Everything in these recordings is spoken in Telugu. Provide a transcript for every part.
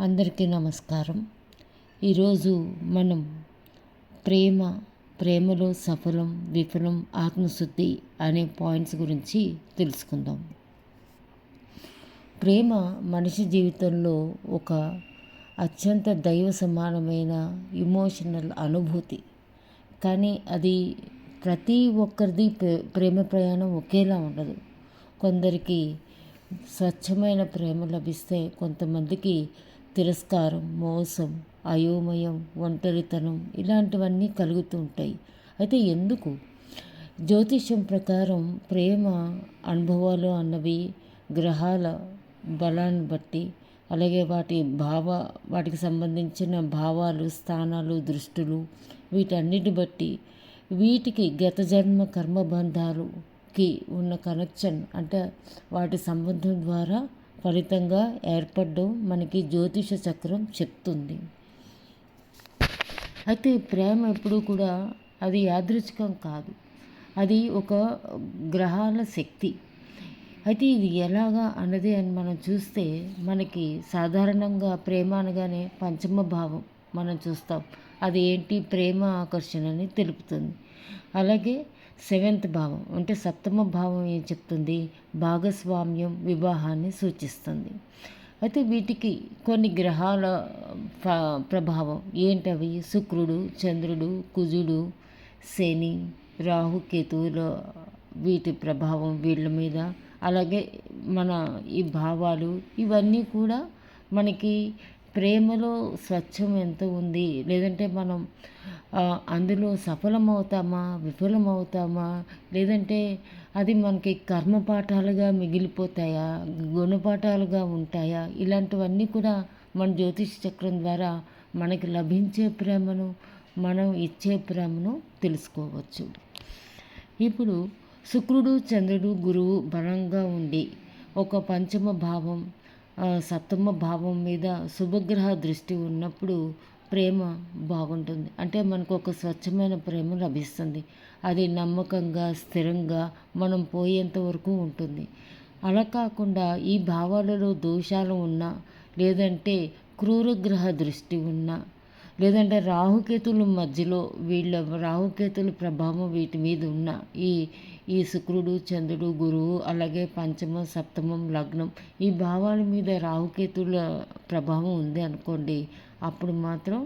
అందరికీ నమస్కారం. ఈరోజు మనం ప్రేమ ప్రేమలో సఫలం విఫలం ఆత్మశుద్ధి అనే పాయింట్స్ గురించి తెలుసుకుందాం. ప్రేమ మనిషి జీవితంలో ఒక అత్యంత దైవ సమానమైన ఇమోషనల్ అనుభూతి. కానీ అది ప్రతి ఒక్కరిది ప్రేమ ప్రయాణం ఒకేలా ఉండదు. కొందరికి స్వచ్ఛమైన ప్రేమ లభిస్తే కొంతమందికి తిరస్కారం మోసం అయోమయం ఒంటరితనం ఇలాంటివన్నీ కలుగుతూ ఉంటాయి. అయితే ఎందుకు? జ్యోతిష్యం ప్రకారం ప్రేమ అనుభవాలు అన్నవి గ్రహాల బలాన్ని బట్టి అలాగే వాటి భావ వాటికి సంబంధించిన భావాలు స్థానాలు దృష్టులు వీటన్నిటి బట్టి వీటికి గత జన్మ కర్మబంధాలుకి ఉన్న కనెక్షన్ అంటే వాటి సంబంధం ద్వారా ఫలితంగా ఏర్పడడం మనకి జ్యోతిష చక్రం చెప్తుంది. అయితే ప్రేమ ఎప్పుడూ కూడా అది యాదృచ్ఛికం కాదు. అది ఒక గ్రహాల శక్తి. అయితే ఇది ఎలాగా అన్నది అని మనం చూస్తే మనకి సాధారణంగా ప్రేమ అనగానే పంచమ భావం మనం చూస్తాం. అది ఏంటి ప్రేమ ఆకర్షణని తెలుపుతుంది. అలాగే సెవెంత్ భావం అంటే సప్తమ భావం ఏం చెప్తుంది? భాగస్వామ్యం వివాహాన్ని సూచిస్తుంది. అయితే వీటికి కొన్ని గ్రహాల ప్రభావం ఏంటవి? శుక్రుడు చంద్రుడు కుజుడు శని రాహుకేతువుల వీటి ప్రభావం వీళ్ళ మీద. అలాగే మన ఈ భావాలు ఇవన్నీ కూడా మనకి ప్రేమలో స్వచ్ఛం ఎంత ఉంది? లేదంటే మనం అందులో సఫలమవుతామా? విఫలమవుతామా? లేదంటే అది మనకి కర్మపాఠాలుగా మిగిలిపోతాయా? గుణపాఠాలుగా ఉంటాయా? ఇలాంటివన్నీ కూడా మన జ్యోతిష్ చక్రం ద్వారా మనకి లభించే ప్రేమను మనం ఇచ్చే ప్రేమను తెలుసుకోవచ్చు. ఇప్పుడు శుక్రుడు చంద్రుడు గురువు బలంగా ఉండి ఒక పంచమ భావం సప్తమ భావం మీద శుభగ్రహ దృష్టి ఉన్నప్పుడు ప్రేమ బాగుంటుంది. అంటే మనకు ఒక స్వచ్ఛమైన ప్రేమ లభిస్తుంది. అది నమ్మకంగా స్థిరంగా మనం పోయేంత వరకు ఉంటుంది. అలా కాకుండా ఈ భావాలలో దోషాలు ఉన్నా లేదంటే క్రూరగ్రహ దృష్టి ఉన్నా లేదంటే రాహుకేతుల మధ్యలో వీళ్ళ రాహుకేతుల ప్రభావం వీటి మీద ఉన్న ఈ ఈ శుక్రుడు చంద్రుడు గురువు అలాగే పంచమం సప్తమం లగ్నం ఈ భావాల మీద రాహుకేతుల ప్రభావం ఉంది అనుకోండి. అప్పుడు మాత్రం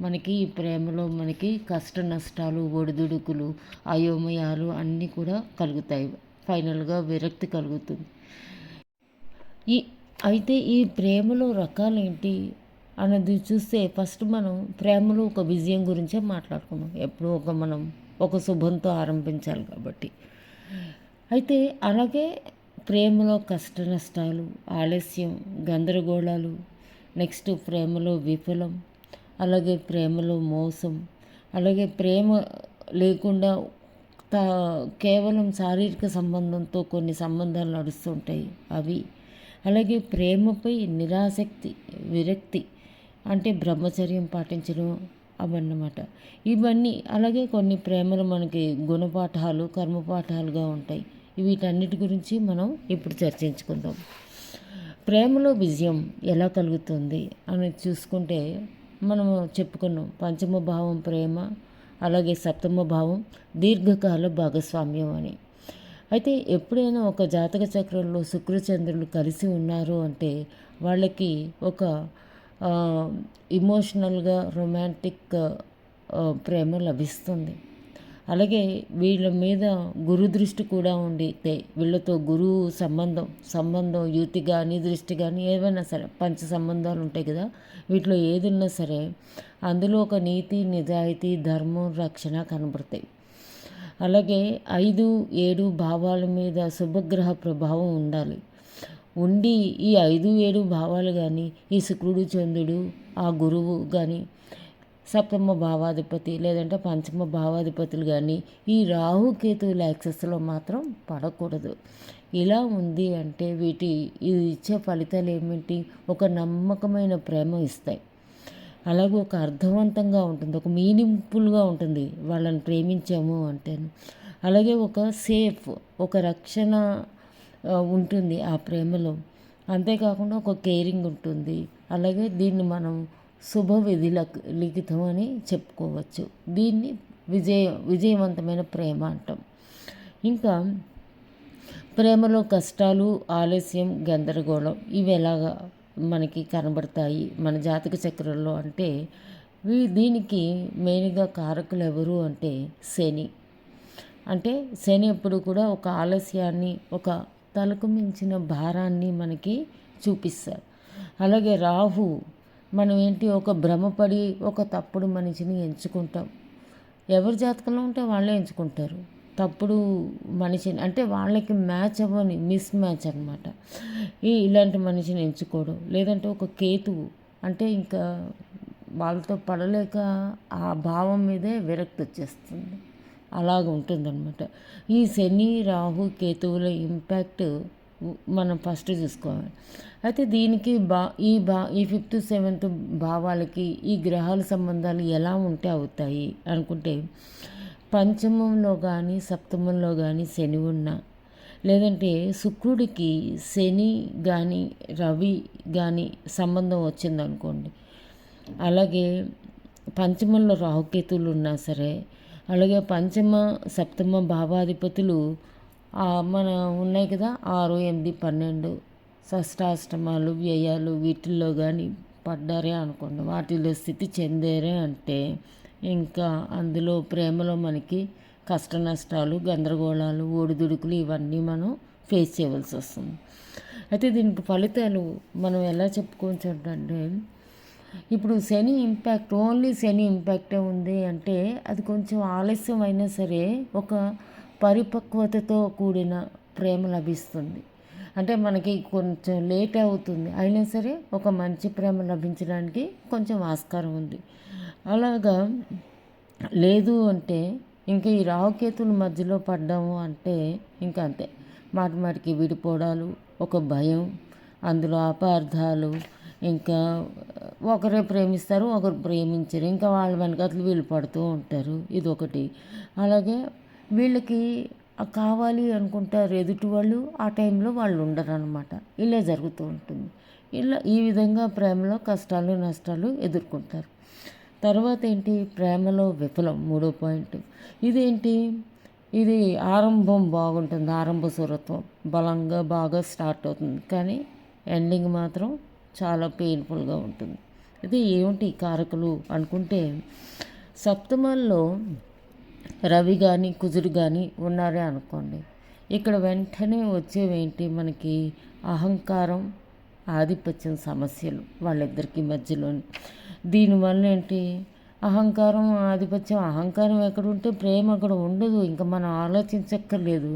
మనకి ఈ ప్రేమలో మనకి కష్ట నష్టాలు ఒడిదుడుకులు అయోమయాలు అన్నీ కూడా కలుగుతాయి. ఫైనల్గా విరక్తి కలుగుతుంది. ఈ అయితే ఈ ప్రేమలో రకాలు ఏంటి? అన్నది చూస్తే ఫస్ట్ మనం ప్రేమలో ఒక విజయం గురించే మాట్లాడుకున్నాం. ఎప్పుడు ఒక మనం ఒక శుభంతో ఆరంభించాలి కాబట్టి. అయితే అలాగే ప్రేమలో కష్ట నష్టాలు ఆలస్యం గందరగోళాలు నెక్స్ట్ ప్రేమలో విఫలం అలాగే ప్రేమలో మోసం అలాగే ప్రేమ లేకుండా కేవలం శారీరక సంబంధంతో కొన్ని సంబంధాలు నడుస్తుంటాయి అవి. అలాగే ప్రేమపై నిరాసక్తి విరక్తి అంటే బ్రహ్మచర్యం పాటించడం అవన్నమాట. ఇవన్నీ అలాగే కొన్ని ప్రేమలు మనకి గుణపాఠాలు కర్మపాఠాలుగా ఉంటాయి. వీటన్నిటి గురించి మనం ఇప్పుడు చర్చించుకుందాం. ప్రేమలో విజయం ఎలా కలుగుతుంది అని చూసుకుంటే మనం చెప్పుకున్నాం. పంచమ భావం ప్రేమ అలాగే సప్తమ భావం దీర్ఘకాల భాగస్వామ్యం అని. అయితే ఎప్పుడైనా ఒక జాతక చక్రంలో శుక్రచంద్రులు కలిసి ఉన్నారు అంటే వాళ్ళకి ఒక ఇమోషనల్గా రొమాంటిక్ ప్రేమ లభిస్తుంది. అలాగే వీళ్ళ మీద గురు దృష్టి కూడా ఉండితే వీళ్ళతో గురువు సంబంధం సంబంధం యుతి కానీ దృష్టి కానీ ఏవైనా సరే పంచ సంబంధాలు ఉంటాయి కదా వీటిలో ఏది ఉన్నా సరే అందులో ఒక నీతి నిజాయితీ ధర్మం రక్షణ కనబడతాయి. అలాగే ఐదు ఏడు భావాల మీద శుభగ్రహ ప్రభావం ఉండాలి. ఉండి ఈ ఐదు ఏడు భావాలు కానీ ఈ శుక్రుడు చంద్రుడు ఆ గురువు కానీ సప్తమ భావాధిపతి లేదంటే పంచమ భావాధిపతులు కానీ ఈ రాహుకేతువుల యాక్సెస్లో మాత్రం పడకూడదు. ఇలా ఉంది అంటే వీటి ఇది ఇచ్చే ఫలితాలు ఏమిటి? ఒక నమ్మకమైన ప్రేమ ఇస్తాయి. అలాగే ఒక అర్థవంతంగా ఉంటుంది ఒక మీనింగ్ఫుల్గా ఉంటుంది వాళ్ళని ప్రేమించాము అంటే అలాగే ఒక సేఫ్ ఒక రక్షణ ఉంటుంది ఆ ప్రేమలో. అంతేకాకుండా ఒక కేరింగ్ ఉంటుంది. అలాగే దీన్ని మనం శుభ విధి లిఖితం అని చెప్పుకోవచ్చు. దీన్ని విజయ విజయవంతమైన ప్రేమ అంటాం. ఇంకా ప్రేమలో కష్టాలు ఆలస్యం గందరగోళం ఇవి ఎలాగా మనకి కనబడతాయి? మన జాతక చక్రంలో అంటే దీనికి మెయిన్గా కారకులు ఎవరు అంటే శని. అంటే శని ఎప్పుడు కూడా ఒక ఆలస్యాన్ని ఒక తలకు మించిన భారాన్ని మనకి చూపిస్తారు. అలాగే రాహు మనం ఏంటి ఒక భ్రమపడి ఒక తప్పుడు మనిషిని ఎంచుకుంటాం. ఎవరి జాతకంలో ఉంటే వాళ్ళే ఎంచుకుంటారు. తప్పుడు మనిషిని అంటే వాళ్ళకి మ్యాచ్ అవ్వని మిస్ మ్యాచ్ అనమాట ఈ ఇలాంటి మనిషిని ఎంచుకోవడం లేదంటే ఒక కేతువు అంటే ఇంకా వాళ్ళతో పడలేక ఆ భావం మీదే విరక్తి వచ్చేస్తుంది. అలాగ ఉంటుందన్నమాట. ఈ శని రాహు కేతువుల ఇంపాక్ట్ మనం ఫస్ట్ చూసుకోవాలి. అయితే దీనికి బా ఈ బా ఈ ఫిఫ్త్ సెవెంత్ భావాలకి ఈ గ్రహాల సంబంధాలు ఎలా ఉంటే అవుతాయి అనుకుంటే పంచమంలో కానీ సప్తమంలో కానీ శని ఉన్న లేదంటే శుక్రుడికి శని కానీ రవి కానీ సంబంధం వచ్చిందనుకోండి అలాగే పంచమంలో రాహుకేతువులు ఉన్నా సరే అలాగే పంచమ సప్తమ భావాధిపతులు మన ఉన్నాయి కదా ఆరు ఎనిమిది పన్నెండు షష్టాష్టమాలు వ్యయాలు వీటిల్లో కానీ పడ్డారే అనుకోండి. వాటిలో స్థితి చెందారే అంటే ఇంకా అందులో ప్రేమలో మనకి కష్ట నష్టాలు గందరగోళాలు ఓడిదుడుకులు ఇవన్నీ మనం ఫేస్ చేయవలసి వస్తుంది. అయితే దీనికి ఫలితాలు మనం ఎలా చెప్పుకోవచ్చు అంటే ఇప్పుడు శని ఇంపాక్ట్ ఓన్లీ శని ఇంపాక్టే ఉంది అంటే అది కొంచెం ఆలస్యం అయినా సరే ఒక పరిపక్వతతో కూడిన ప్రేమ లభిస్తుంది. అంటే మనకి కొంచెం లేట్ అవుతుంది. అయినా సరే ఒక మంచి ప్రేమ లభించడానికి కొంచెం ఆస్కారం ఉంది. అలాగా లేదు అంటే ఇంకా ఈ రాహుకేతుల మధ్యలో పడ్డాము అంటే ఇంకా అంతే. మాటి మాటికి విడిపోవడాలు ఒక భయం అందులో అపార్థాలు ఇంకా ఒకరే ప్రేమిస్తారు ఒకరు ప్రేమించరు. ఇంకా వాళ్ళ వెనకాతలు వీళ్ళు పడుతూ ఉంటారు. ఇది ఒకటి అలాగే వీళ్ళకి కావాలి అనుకుంటారు ఎదుటి వాళ్ళు ఆ టైంలో వాళ్ళు ఉండరు అనమాట ఇలా జరుగుతూ ఉంటుంది. ఇలా ఈ విధంగా ప్రేమలో కష్టాలు నష్టాలు ఎదుర్కొంటారు. తర్వాత ఏంటి? ప్రేమలో విఫలం మూడో పాయింట్. ఇదేంటి? ఇది ఆరంభం బాగుంటుంది. ఆరంభ సురత్వం బలంగా బాగా స్టార్ట్ అవుతుంది. కానీ ఎండింగ్ మాత్రం చాలా పెయిన్ఫుల్గా ఉంటుంది. ఇది ఏమిటి కారకులు అనుకుంటే సప్తమాల్లో రవి కానీ కుజుడు కానీ ఉన్నారే అనుకోండి. ఇక్కడ వెంటనే వచ్చేవేంటి? మనకి అహంకారం ఆధిపత్యం సమస్యలు వాళ్ళిద్దరికి మధ్యలో దీనివల్ల ఏంటి? అహంకారం ఆధిపత్యం అహంకారం ఎక్కడ ఉంటే ప్రేమ అక్కడ ఉండదు. ఇంకా మనం ఆలోచించక్కర్లేదు.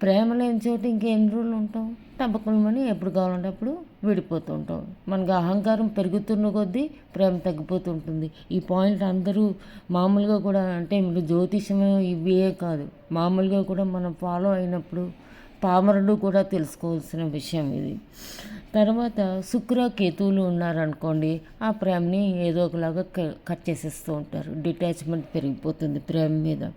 ప్రేమ లేని చోట ఇంకెన్ని రోజులు ఉంటాం తప్పకుండా ఎప్పుడు కావాలంటే అప్పుడు విడిపోతూ ఉంటాం మనకు అహంకారం పెరుగుతున్న కొద్దీ ప్రేమ తగ్గిపోతుంటుంది ఈ పాయింట్ అందరూ మామూలుగా కూడా అంటే మీరు జ్యోతిషం ఇవే కాదు. మామూలుగా కూడా మనం ఫాలో అయినప్పుడు పామరుడు కూడా తెలుసుకోవాల్సిన విషయం ఇది. తర్వాత శుక్ర కేతువులు ఉన్నారనుకోండి ఆ ప్రేమని ఏదో ఒకలాగా కట్ చేసేస్తూ ఉంటారు. డిటాచ్మెంట్ పెరిగిపోతుంది ప్రేమ మీద.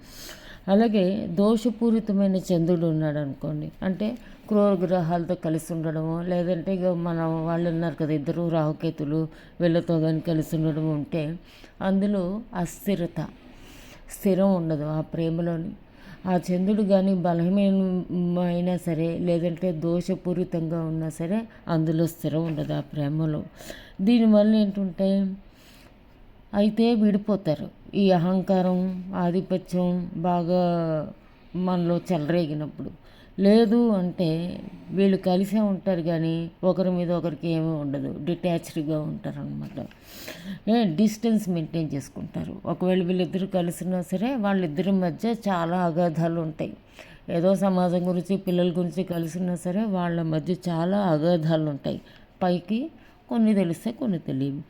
అలాగే దోషపూరితమైన చంద్రుడు ఉన్నాడు అనుకోండి అంటే క్రూర గ్రహాలతో కలిసి ఉండడము లేదంటే ఇక మన వాళ్ళు ఉన్నారు కదా ఇద్దరు రాహుకేతులు వీళ్ళతో కానీ కలిసి ఉండడం ఉంటే అందులో అస్థిరత స్థిరం ఉండదు ఆ ప్రేమలోని. ఆ చంద్రుడు కానీ బలహీనమైనా సరే లేదంటే దోషపూరితంగా ఉన్నా సరే అందులో స్థిరం ఉండదు ఆ ప్రేమలో. దీనివల్ల ఏంటంటే అయితే విడిపోతారు. ఈ అహంకారం ఆధిపత్యం బాగా మనలో చెలరేగినప్పుడు. లేదు అంటే వీళ్ళు కలిసే ఉంటారు కానీ ఒకరి మీద ఒకరికి ఏమీ ఉండదు. డిటాచ్డ్గా ఉంటారు అనమాట డిస్టెన్స్ మెయింటైన్ చేసుకుంటారు. ఒకవేళ వీళ్ళిద్దరు కలిసినా సరే వాళ్ళిద్దరి మధ్య చాలా అగాధాలు ఉంటాయి. ఏదో సమాజం గురించి పిల్లల గురించి కలిసినా సరే వాళ్ళ మధ్య చాలా అగాధాలు ఉంటాయి. పైకి కొన్ని తెలిస్తే కొన్ని తెలియవు.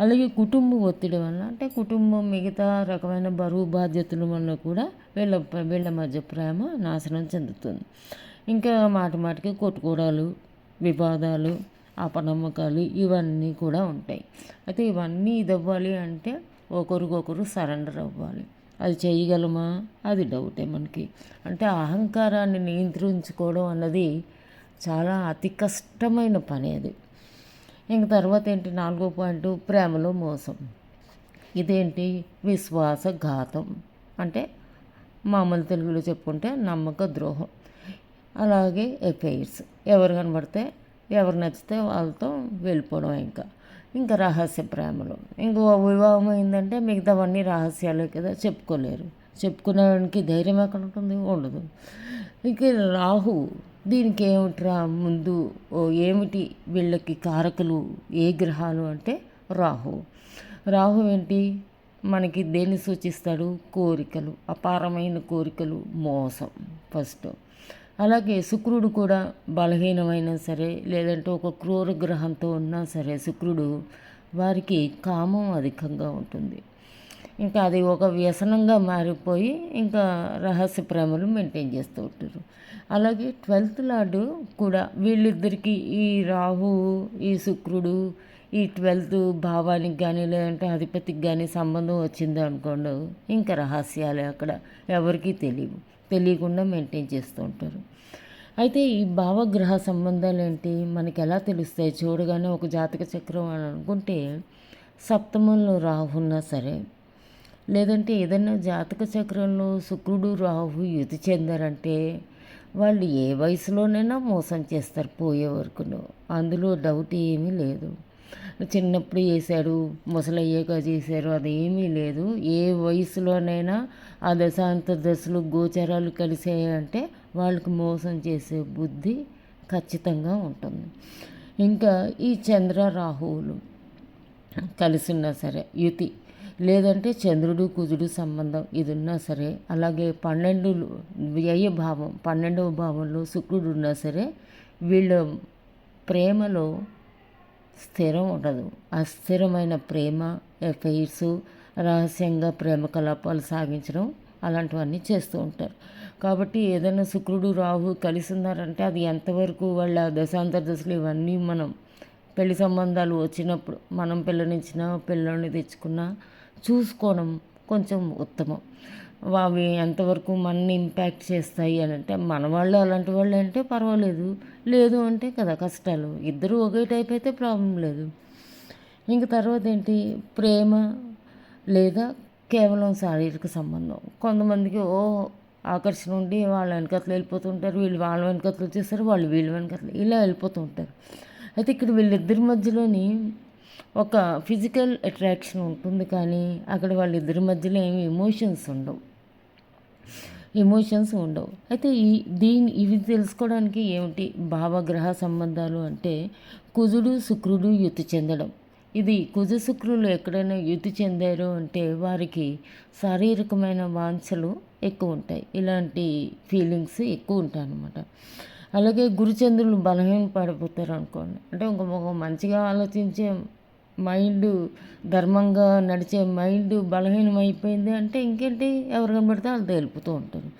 అలాగే కుటుంబ ఒత్తిడి వల్ల అంటే కుటుంబం మిగతా రకమైన బరువు బాధ్యతల వల్ల కూడా వీళ్ళ వీళ్ళ మధ్య ప్రేమ నాశనం చెందుతుంది. ఇంకా మాటి మాటికి కొట్టుకోవడాలు వివాదాలు అపనమ్మకాలు ఇవన్నీ కూడా ఉంటాయి. అయితే ఇవన్నీ ఇది అవ్వాలి అంటే ఒకరికొకరు సరెండర్ అవ్వాలి. అది చేయగలమా? అది డౌటే మనకి. అంటే అహంకారాన్ని నియంత్రించుకోవడం అన్నది చాలా అతి కష్టమైన పని అది. ఇంక తర్వాత ఏంటి నాలుగో పాయింట్? ప్రేమలో మోసం. ఇదేంటి? విశ్వాసఘాతం. అంటే మామూలు తెలుగులో చెప్పుకుంటే నమ్మక ద్రోహం. అలాగే ఎఫైర్స్. ఎవరు కనబడితే ఎవరు నచ్చితే వాళ్ళతో వెళ్ళిపోవడం ఇంకా. ఇంకా రహస్య ప్రేమలు. ఇంకో వివాహం అయిందంటే మిగతావన్నీ రహస్యాలే కదా చెప్పుకోలేరు. చెప్పుకునేవానికి ధైర్యం ఎక్కడ ఉంటుంది? ఉండదు. ఇక రాహు దీనికి ఏమిట్రా ముందు? ఓ ఏమిటి వీళ్ళకి కారకులు? ఏ గ్రహాలు అంటే రాహు. రాహు ఏంటి? మనకి దేన్ని సూచిస్తాడు? కోరికలు. అపారమైన కోరికలు. మోసం. ఫస్ట్. అలాగే శుక్రుడు కూడా బలహీనమైనా సరే లేదంటే ఒక క్రూర గ్రహంతో ఉన్నా సరే శుక్రుడు వారికి కామం అధికంగా ఉంటుంది. ఇంకా అది ఒక వ్యసనంగా మారిపోయి ఇంకా రహస్య ప్రేమలు మెయింటైన్ చేస్తూ ఉంటారు. అలాగే ట్వెల్త్ లార్డు కూడా వీళ్ళిద్దరికీ ఈ రాహు ఈ శుక్రుడు ఈ ట్వెల్త్ భావానికి కానీ లేదంటే అధిపతికి కానీ సంబంధం వచ్చింది అనుకోండి ఇంకా రహస్యాలే అక్కడ ఎవరికీ తెలియవు. తెలియకుండా మెయింటైన్ చేస్తూ ఉంటారు. అయితే ఈ భావగ్రహ సంబంధాలు ఏంటి? మనకి ఎలా తెలుస్తాయి? చూడగానే ఒక జాతక చక్రం అని అనుకుంటే సప్తమంలో రాహున్నా సరే లేదంటే ఏదైనా జాతక చక్రంలో శుక్రుడు రాహు యుతి చెందారంటే వాళ్ళు ఏ వయసులోనైనా మోసం చేస్తారు పోయే వరకును. అందులో డౌట్ ఏమీ లేదు. చిన్నప్పుడు చేశాడు ముసలయ్యాక చేశారు అదేమీ లేదు. ఏ వయసులోనైనా ఆ దశాంత దశలు గోచరాలు కలిసాయంటే వాళ్ళకి మోసం చేసే బుద్ధి ఖచ్చితంగా ఉంటుంది. ఇంకా ఈ చంద్ర రాహువులు కలిసి ఉన్నా సరే యుతి లేదంటే చంద్రుడు కుజుడు సంబంధం ఇది ఉన్నా సరే అలాగే పన్నెండు వ్యయ భావం పన్నెండవ భావంలో శుక్రుడు ఉన్నా సరే వీళ్ళ ప్రేమలో స్థిరం ఉండదు. అస్థిరమైన ప్రేమ ఎఫైర్స్ రహస్యంగా ప్రేమ కలాపాలు సాగించడం అలాంటివన్నీ చేస్తూ ఉంటారు. కాబట్టి ఏదైనా శుక్రుడు రాహు కలిసి ఉన్నారంటే అది ఎంతవరకు వాళ్ళ దశాంతర దశలు ఇవన్నీ మనం పెళ్ళి సంబంధాలు వచ్చినప్పుడు మనం పిల్లనిచ్చినా పిల్లల్ని తెచ్చుకున్నా చూసుకోవడం కొంచెం ఉత్తమం. అవి ఎంతవరకు మనని ఇంపాక్ట్ చేస్తాయి అని అంటే మన వాళ్ళు అలాంటి వాళ్ళు అంటే పర్వాలేదు. లేదు అంటే కదా కష్టాలు. ఇద్దరు ఒకే టైప్ అయితే ప్రాబ్లం లేదు. ఇంక తర్వాత ఏంటి? ప్రేమ లేదా కేవలం శారీరక సంబంధం. కొంతమందికి ఓ ఆకర్షణ ఉండి వాళ్ళ వెనకట్లు వెళ్ళిపోతుంటారు. వీళ్ళు వాళ్ళ వెనకట్లు వచ్చేస్తారు వాళ్ళు వీళ్ళ వెనకట్లు ఇలా వెళ్ళిపోతూ ఉంటారు. అయితే ఇక్కడ వీళ్ళిద్దరి మధ్యలోని ఒక ఫిజికల్ అట్రాక్షన్ ఉంటుంది కానీ అక్కడ వాళ్ళిద్దరి మధ్యలో ఏమి ఎమోషన్స్ ఉండవు. ఎమోషన్స్ ఉండవు. అయితే ఈ దీని ఇవి తెలుసుకోవడానికి ఏమిటి? భావగ్రహ సంబంధాలు అంటే కుజుడు శుక్రుడు యుతి చెందడం. ఇది కుజ శుక్రులు ఎక్కడైనా యుతి చెందారు అంటే వారికి శారీరకమైన వాంఛలు ఎక్కువ ఉంటాయి. ఇలాంటి ఫీలింగ్స్ ఎక్కువ ఉంటాయి అన్నమాట. అలాగే గురుచంద్రులు బలహీన పడిపోతారు అనుకోండి. అంటే ఒక మంచిగా ఆలోచించే మైండ్ ధర్మంగా నడిచే మైండ్ బలహీనం అయిపోయింది అంటే ఇంకేంటి? ఎవరు కనబడితే వాళ్ళు వెళ్ళిపోతూ ఉంటారు.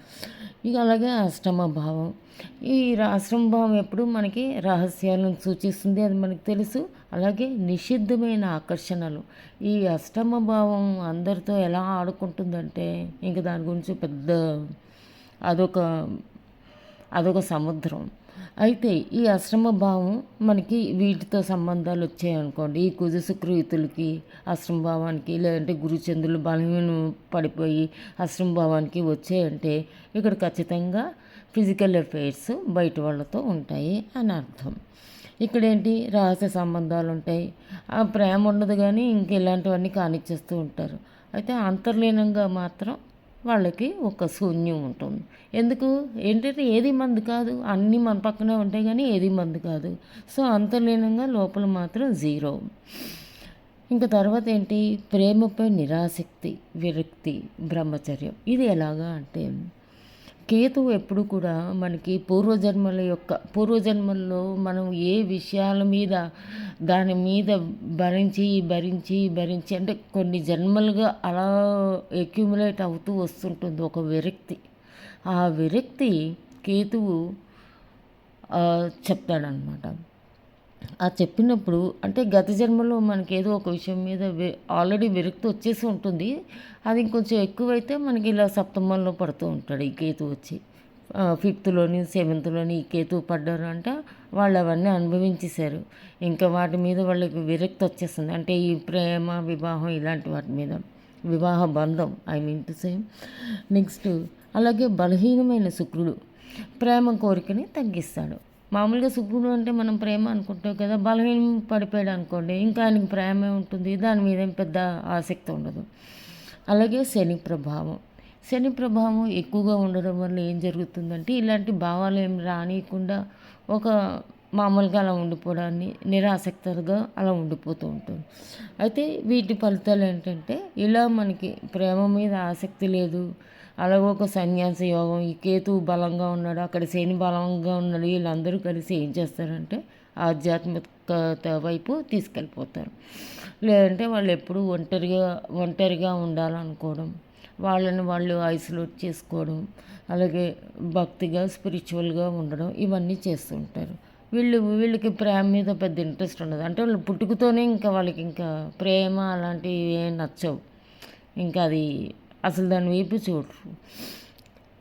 ఇక అలాగే అష్టమ భావం. ఈ అష్టమ భావం ఎప్పుడు మనకి రహస్యాలను సూచిస్తుంది అది మనకు తెలుసు. అలాగే నిషిద్ధమైన ఆకర్షణలు. ఈ అష్టమ భావం అందరితో ఎలా ఆడుకుంటుందంటే ఇంక దాని గురించి పెద్ద అదొక అదొక సముద్రం. అయితే ఈ అశ్రమ భావం మనకి వీటితో సంబంధాలు వచ్చాయనుకోండి ఈ కుజ శుక్రయుతులకి అశ్రమ భావానికి లేదంటే గురుచంద్రులు బలహీన పడిపోయి అశ్రమ భావానికి వచ్చాయంటే ఇక్కడ ఖచ్చితంగా ఫిజికల్ అఫైర్స్ బయట వాళ్ళతో ఉంటాయి అని అర్థం. ఇక్కడ ఏంటి రహస్య సంబంధాలు ఉంటాయి. ఆ ప్రేమ ఉండదు కానీ ఇంక ఇలాంటివన్నీ కానిచ్చేస్తూ ఉంటారు. అయితే అంతర్లీనంగా మాత్రం వాళ్ళకి ఒక శూన్యం ఉంటుంది. ఎందుకు? ఏంటంటే ఏది మందు కాదు. అన్నీ మన పక్కనే ఉంటాయి కానీ ఏది మందు కాదు. సో అంతర్లీనంగా లోపల మాత్రం జీరో. ఇంకా తర్వాత ఏంటి? ప్రేమపై నిరాసక్తి విరక్తి బ్రహ్మచర్యం. ఇది ఎలాగా అంటే కేతువు ఎప్పుడు కూడా మనకి పూర్వజన్మల యొక్క పూర్వజన్మల్లో మనం ఏ విషయాల మీద దాని మీద భరించి భరించి భరించి అంటే కొన్ని జన్మలుగా అలా అక్యుములేట్ అవుతూ వస్తుంటుంది ఒక విరక్తి. ఆ విరక్తి కేతువు చెప్తాడనమాట ఆ చెప్పినప్పుడు అంటే గత జన్మలో మనకి ఏదో ఒక విషయం మీద ఆల్రెడీ విరక్తి వచ్చేసి ఉంటుంది. అది ఇంకొంచెం ఎక్కువైతే మనకి ఇలా సప్తమంలో పడుతూ ఉంటాడు ఈ కేతు వచ్చి. ఫిఫ్త్లోని సెవెంత్లోని ఈ కేతు పడ్డారు అంటే వాళ్ళు అవన్నీ అనుభవించేశారు. ఇంకా వాటి మీద వాళ్ళకి విరక్తి వచ్చేస్తుంది. అంటే ఈ ప్రేమ వివాహం ఇలాంటి వాటి మీద వివాహ బంధం I mean to same next అలాగే బలహీనమైన శుక్రుడు ప్రేమ కోరికని తగ్గిస్తాడు. మామూలుగా సుఖుడు అంటే మనం ప్రేమ అనుకుంటాం కదా బలహీనం పడిపోయాడు అనుకోండి ఇంకా ఆయనకి ప్రేమే ఉంటుంది దాని మీద ఏం పెద్ద ఆసక్తి ఉండదు. అలాగే శని ప్రభావం. శని ప్రభావం ఎక్కువగా ఉండడం వల్ల ఏం జరుగుతుందంటే ఇలాంటి భావాలు ఏం రానియకుండా ఒక మామూలుగా అలా ఉండిపోవడాన్ని నిరాసక్తగా అలా ఉండిపోతూ ఉంటుంది. అయితే వీటి ఫలితాలు ఏంటంటే ఇలా మనకి ప్రేమ మీద ఆసక్తి లేదు అలాగే ఒక సన్యాస యోగం ఈ కేతు బలంగా ఉన్నాడు అక్కడ శని బలంగా ఉన్నాడు వీళ్ళందరూ కలిసి ఏం చేస్తారంటే ఆధ్యాత్మికత వైపు తీసుకెళ్ళిపోతారు. లేదంటే వాళ్ళు ఎప్పుడు ఒంటరిగా ఒంటరిగా ఉండాలనుకోవడం వాళ్ళని వాళ్ళు ఐసోలేట్ చేసుకోవడం అలాగే భక్తిగా స్పిరిచువల్గా ఉండడం ఇవన్నీ చేస్తుంటారు వీళ్ళు వీళ్ళకి ప్రేమ మీద పెద్ద ఇంట్రెస్ట్ ఉండదు. అంటే వాళ్ళు పుట్టుకతోనే ఇంకా వాళ్ళకి ఇంకా ప్రేమ అలాంటివి ఏం నచ్చవు. ఇంకా అది అసలు దాని వైపు చూడరు.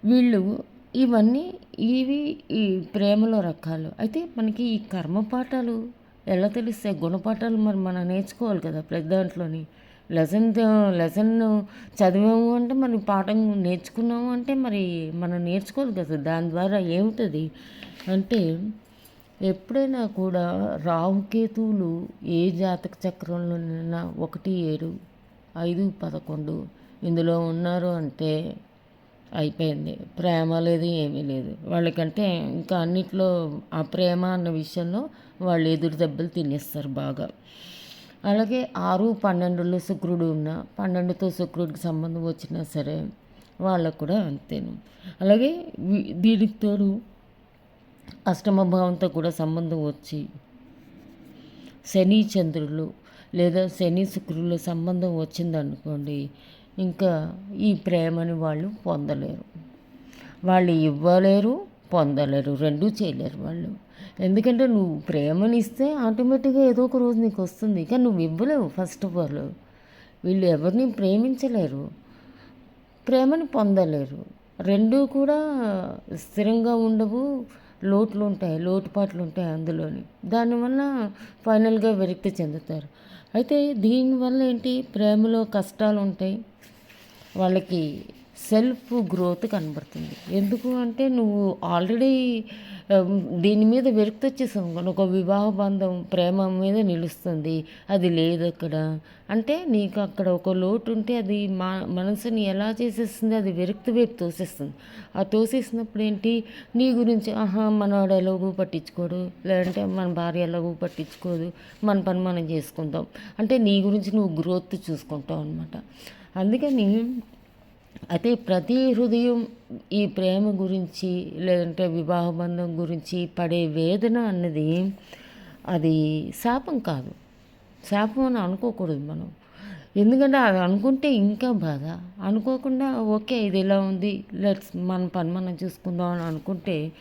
వీళ్ళు ఇవన్నీ ఇవి ఈ ప్రేమలో రకాలు. అయితే మనకి ఈ కర్మపాఠాలు ఎలా తెలుస్తాయి? గుణపాఠాలు మరి మనం నేర్చుకోవాలి కదా ప్రతి దాంట్లోని. లెసన్ లెసన్ చదివాము అంటే మరి పాఠం నేర్చుకున్నాము అంటే మరి మనం నేర్చుకోవాలి కదా. దాని ద్వారా ఏమిటది? అంటే ఎప్పుడైనా కూడా రాహుకేతువులు ఏ జాతక చక్రంలోనైనా ఒకటి ఏడు ఐదు పదకొండు ఇందులో ఉన్నారు అంటే అయిపోయింది. ప్రేమ లేదు ఏమీ లేదు. వాళ్ళకంటే ఇంకా అన్నిట్లో ఆ ప్రేమ అన్న విషయంలో వాళ్ళు ఎదురు దెబ్బలు తినేస్తారు బాగా. అలాగే ఆరు పన్నెండులో శుక్రుడు ఉన్న పన్నెండుతో శుక్రుడికి సంబంధం వచ్చినా సరే వాళ్ళకు కూడా అంతేను. అలాగే దీనికి తోడు అష్టమ భావంతో కూడా సంబంధం వచ్చి శని చంద్రులు లేదా శని శుక్రుల సంబంధం వచ్చిందనుకోండి ఇంకా ఈ ప్రేమని వాళ్ళు పొందలేరు. వాళ్ళు ఇవ్వలేరు పొందలేరు రెండూ చేయలేరు వాళ్ళు. ఎందుకంటే నువ్వు ప్రేమని ఇస్తే ఆటోమేటిక్గా ఏదో ఒక రోజు నీకు వస్తుంది. కానీ నువ్వు ఇవ్వలేవు ఫస్ట్ ఆఫ్ ఆల్. వీళ్ళు ఎవరిని ప్రేమించలేరు ప్రేమని పొందలేరు. రెండూ కూడా స్థిరంగా ఉండవు. లోట్లు ఉంటాయి లోటుపాట్లు ఉంటాయి అందులోని. దానివల్ల ఫైనల్గా విరక్తి చెందుతారు. అయితే దీనివల్ల ఏంటి? ప్రేమలో కష్టాలు ఉంటాయి. వాళ్ళకి సెల్ఫ్ గ్రోత్ కనబడుతుంది. ఎందుకు అంటే నువ్వు ఆల్రెడీ um, దీని మీద విరక్తి వచ్చేసావు ఒక వివాహ బంధం ప్రేమ మీద నిలుస్తుంది. అది లేదు అక్కడ. అంటే నీకు అక్కడ ఒక లోటు ఉంటే అది మా మనసుని ఎలా చేసేస్తుంది? అది విరక్తి వైపు తోసేస్తుంది. ఆ తోసేసినప్పుడు ఏంటి? నీ గురించి ఆహా మనవాడు ఎలాగూ పట్టించుకోడు. లేదంటే మన భార్య ఎలాగూ పట్టించుకోదు. మన పని మనం చేసుకుంటాం. అంటే నీ గురించి నువ్వు గ్రోత్ చూసుకుంటావు అనమాట అందుకని అయితే ప్రతి హృదయం ఈ ప్రేమ గురించి లేదంటే వివాహ బంధం గురించి పడే వేదన అన్నది అది శాపం కాదు. శాపం అని అనుకోకూడదు మనం. ఎందుకంటే అది అనుకుంటే ఇంకా బాధ. అనుకోకుండా ఓకే ఇది ఇలా ఉంది లెట్స్ మన పని మనం చూసుకుందాం అని అనుకుంటే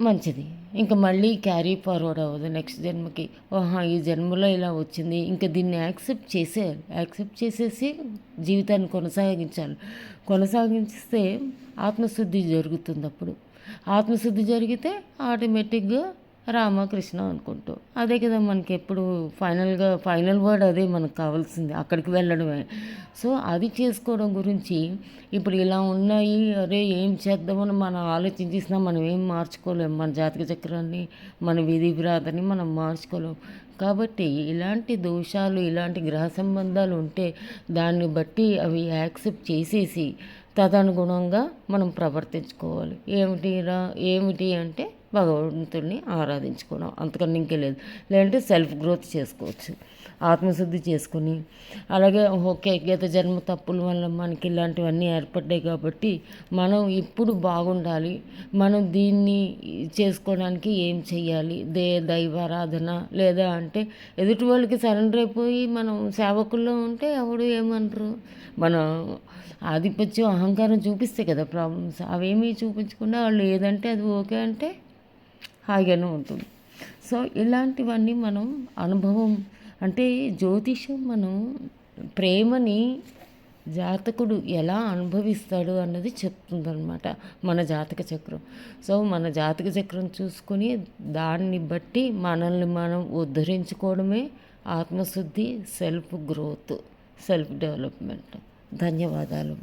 మంచిది. ఇంకా మళ్ళీ క్యారీ ఫార్వర్డ్ అవ్వదు. నెక్స్ట్ జన్మకి ఓహా ఈ జన్మలో ఇలా వచ్చింది. ఇంకా దీన్ని యాక్సెప్ట్ చేసేయాలి. యాక్సెప్ట్ చేసేసి జీవితాన్ని కొనసాగించాలి. కొనసాగిస్తే ఆత్మశుద్ధి జరుగుతుంది అప్పుడు. ఆత్మశుద్ధి జరిగితే ఆటోమేటిక్గా రామకృష్ణ అనుకుంటూ. అదే కదా మనకి ఎప్పుడు ఫైనల్గా ఫైనల్ వర్డ్ అదే మనకు కావాల్సింది అక్కడికి వెళ్ళడమే. సో అది చేసుకోవడం గురించి ఇప్పుడు ఇలా ఉన్నాయి అరే ఏం చేద్దామని మనం ఆలోచించేసినా మనం ఏం మార్చుకోలేము మన జాతక చక్రాన్ని మన విధి వ్రాతని మనం మార్చుకోలేము కాబట్టి ఇలాంటి దోషాలు ఇలాంటి గ్రహ సంబంధాలు ఉంటే దాన్ని బట్టి అవి యాక్సెప్ట్ చేసేసి తదనుగుణంగా మనం ప్రవర్తించుకోవాలి. ఏమిటి రా ఏమిటి అంటే భగవంతుడిని ఆరాధించుకోవడం. అంతకన్నా ఇంకే లేదు. లేదంటే సెల్ఫ్ గ్రోత్ చేసుకోవచ్చు. ఆత్మశుద్ధి చేసుకుని. అలాగే ఓకే గత జన్మ తప్పుల వల్ల మనకి ఇలాంటివన్నీ ఏర్పడ్డాయి కాబట్టి మనం ఇప్పుడు బాగుండాలి. మనం దీన్ని చేసుకోవడానికి ఏం చెయ్యాలి? దే దైవారాధన లేదా అంటే ఎదుటి వాళ్ళకి సరెండర్ అయిపోయి మనం సేవకుల్లో ఉంటే ఎవడు ఏమంటారు మనం ఆధిపత్యం అహంకారం చూపిస్తే కదా ప్రాబ్లమ్స్. అవేమీ చూపించకుండా వాళ్ళు ఏదంటే అది ఓకే అంటే హాయిగానే ఉంటుంది. సో ఇలాంటివన్నీ మనం అనుభవం అంటే జ్యోతిషం మనం ప్రేమని జాతకుడు ఎలా అనుభవిస్తాడు అన్నది చెప్తుందనమాట మన జాతక చక్రం. సో మన జాతక చక్రం చూసుకొని దాన్ని బట్టి మనల్ని మనం ఉద్ధరించుకోవడమే ఆత్మశుద్ధి సెల్ఫ్ గ్రోత్ సెల్ఫ్ డెవలప్మెంట్ ధన్యవాదాలు.